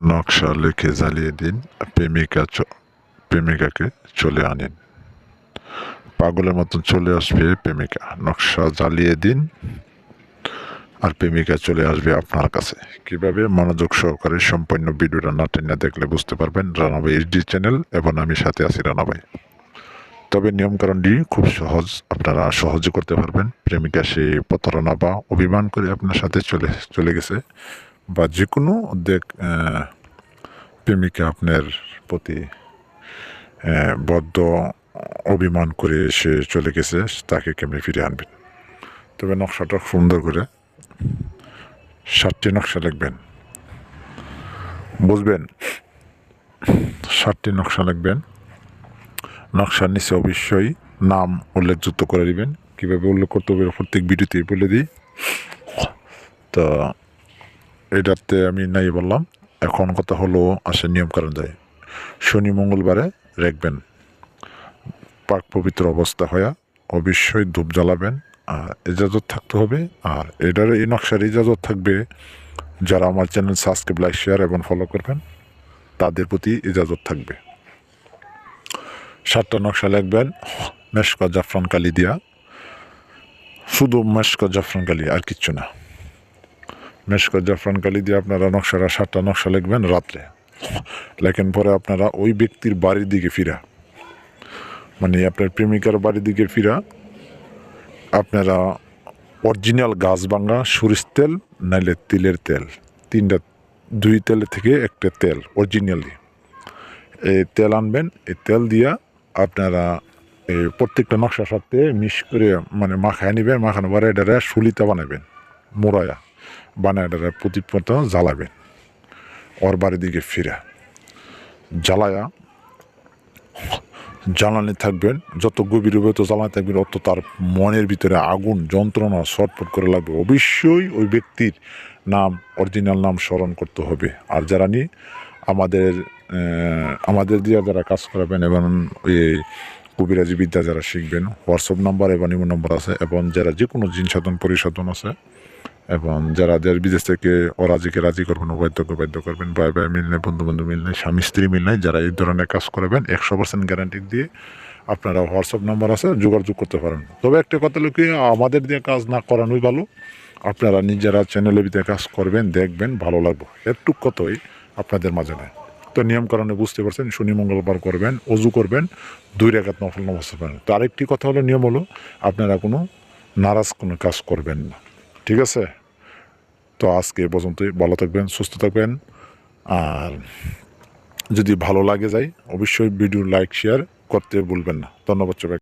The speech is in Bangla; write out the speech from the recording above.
নকশা লিখে জ্বালিয়ে দিন, প্রেমিকা প্রেমিকাকে চলে আনিন। পাগলের মতন চলে আসবে প্রেমিকা। নকশা জ্বালিয়ে দিন আর প্রেমিকা চলে আসবে আপনার কাছে। কীভাবে? মনোযোগ সহকারে সম্পূর্ণ ভিডিওটা না টেনে দেখলে বুঝতে পারবেন রানাভাই এইচডি চ্যানেল এবং আমি সাথে আছি রানাভাই তবে নিয়মকানুনটি খুব সহজ। আপনারা সহজে করতে পারবেন। প্রেমিকা সে প্রতারণা বা অভিমান করে আপনার সাথে চলে চলে গেছে। বা যে কোনো উদ্যোগ প্রেমিকা আপনার প্রতি বদ্ধ অভিমান করে সে চলে গেছে, তাকে কেমনি ফিরে আনবেন তবে নকশাটা সুন্দর করে ষাটটি নকশা লিখবেন। বুঝবেন ষাটটি নকশা লিখবেন। নকশার নিচে অবশ্যই নাম উল্লেখযুক্ত করে দিবেন। কীভাবে উল্লেখ করতে হবে প্রত্যেক ভিডিওতেই বলে দিই। তো এটাতে আমি নাই বললাম। এখন কথা হলো আসে নিয়ম কারণ যায় শনি মঙ্গলবারে রাখবেন। পাক পবিত্র অবস্থা হয়ে অবশ্যই ধূপ জ্বালাবেন, আর ইজাজত থাকতে হবে। আর এটার এই নকশার ইজাজত থাকবে, যারা আমার চ্যানেল সাবস্ক্রাইব, লাইক, শেয়ার এবং ফলো করবেন, তাদের প্রতি ইজাজত থাকবে। সাতটা নকশা লিখবেন, মেশকা জাফরান কালি দিয়া। শুধু মেশকা জাফরান কালি, আর কিচ্ছু না। মেশকা জাফরান কালি দিয়ে আপনারা নকশাটা সাতটা নকশা লিখবেন রাত্রে। লেখেন পরে আপনারা ওই ব্যক্তির বাড়ির দিকে ফিরা। মানে আপনার প্রেমিকার বাড়ির দিকে ফিরা। আপনারা অরিজিনাল গাছ ভাঙা সরিষ তেল, নাইলে তিলের তেল। তিনটা, দুই তেল থেকে একটা তেল, অরিজিনালি। এই তেল আনবেন, এই তেল দিয়া আপনারা এই প্রত্যেকটা নকশার সাথে মিশ করে মানে মাখায় নেবেন মাখানো পরে এটারে সুলিতে বানাবেন, মোড়ায়া। বানায় এটারে প্রদীপ জ্বালাবেন ওর বাড়ির দিকে ফিরে। জ্বালায়া জ্বালানি থাকবেন, যত গভীর হবে তত জ্বালানি থাকবেন, অত তার মনের ভিতরে আগুন, যন্ত্রণা ছটফট করে লাগবে। অবশ্যই ওই ব্যক্তির নাম, অরিজিনাল নাম স্মরণ করতে হবে। আর যারা নি, আমাদের আমাদের দিয়ে যারা কাজ করাবেন এবং ওই কবিরাজি বিদ্যা যারা শিখবেন হোয়াটসঅ্যাপ নাম্বার এবং ইমো নম্বর আছে, এবং যারা যে কোনো জিন সাধন পরিশোধন আছে এবং যারা যার বিদেশ থেকে অরাজিকে রাজি করবেন অবাধ্যকে বাধ্য করবেন, ভাই ভাই মিল নেই বন্ধু বন্ধু মিল নেই, স্বামী, স্ত্রী মিল নেই, যারা এই ধরনের কাজ করবেন, একশো পার্সেন্ট গ্যারান্টি দিয়ে আপনারা হোয়াটসঅ্যাপ নাম্বার আছে, যোগাযোগ করতে পারেন। তবে একটা কথা হলো কি, আমাদের দিয়ে কাজ না করানোই ভালো। আপনারা নিজেরা চ্যানেলে ভিতরে কাজ করবেন, দেখবেন, ভালো লাগবে। একটু কতই আপনাদের মাঝে নেয় তো নিয়ম কারণে বুঝতে পারছেন, শনি মঙ্গলবার করবেন, অজু করবেন, দুই রেখাত নফল নমস্ত পারেন তো আরেকটি কথা হলো, নিয়ম হলো, আপনারা কোনো নারাজ কোনো কাজ করবেন না। ঠিক আছে? তো আজকে এ পর্যন্তই। ভালো থাকবেন, সুস্থ থাকবেন। আর যদি ভালো লাগে যায়, অবশ্যই ভিডিও লাইক শেয়ার করতে ভুলবেন না। ধন্যবাদ সবাই